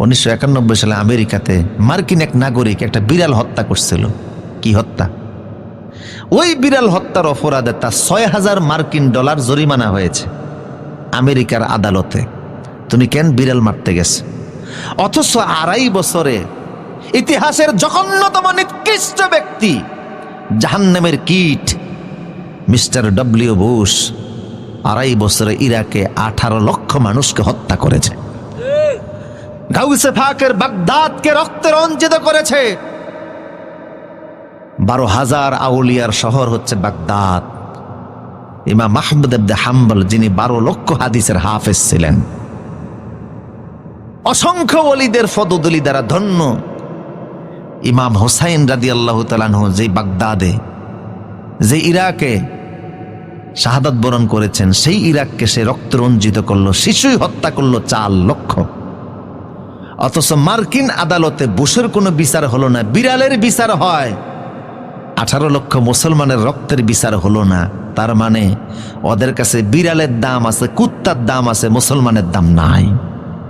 উনিশশো একানব্বই সালে আমেরিকাতে মার্কিন এক নাগরিক একটা বিড়াল হত্যা করছিল। কি হত্যা? ওই বিড়াল হত্যার অপরাধে তার ছয় হাজার মার্কিন ডলার জরিমানা হয়েছে আমেরিকার আদালতে। তুমি কেন বিড়াল মারতে গেছে? অথচ আড়াই বছরে ইতিহাসের জঘন্যতম নিকৃষ্ট ব্যক্তি, জাহান্নামের কীট, মিস্টার ডব্লিউ বুশ, আড়াই বছরে ইরাকে আঠারো লক্ষ মানুষকে হত্যা করেছে। গাউসে ফাকের বাগদাদকে রক্তে রঞ্জিত করেছে। বারো হাজার আউলিয়ার শহর হচ্ছে বাগদাদ। ইমাম মাহমুদ আব্দে হাম্বল, যিনি বারো লক্ষ হাদিসের হাফেজ ছিলেন। অসংখ্য অলিদের ফদদলি দ্বারা ধন্য ইমাম হোসাইন রাদি আল্লাহ তালানহ যে বাগদাদে, যে ইরাকে শাহাদাত বরণ করেছেন, সেই ইরাককে সে রক্তরঞ্জিত করল, শিশুই হত্যা করল চার লক্ষ। অথচ মার্কিন আদালতে বুশের কোনো বিচার হলো না, বিড়ালের বিচার হয়। আঠারো লক্ষ মুসলমানের রক্তের বিচার হলো না, তার মানে ওদের কাছে বিড়ালের দাম আছে, কুত্তার দাম আছে, মুসলমানের দাম নাই।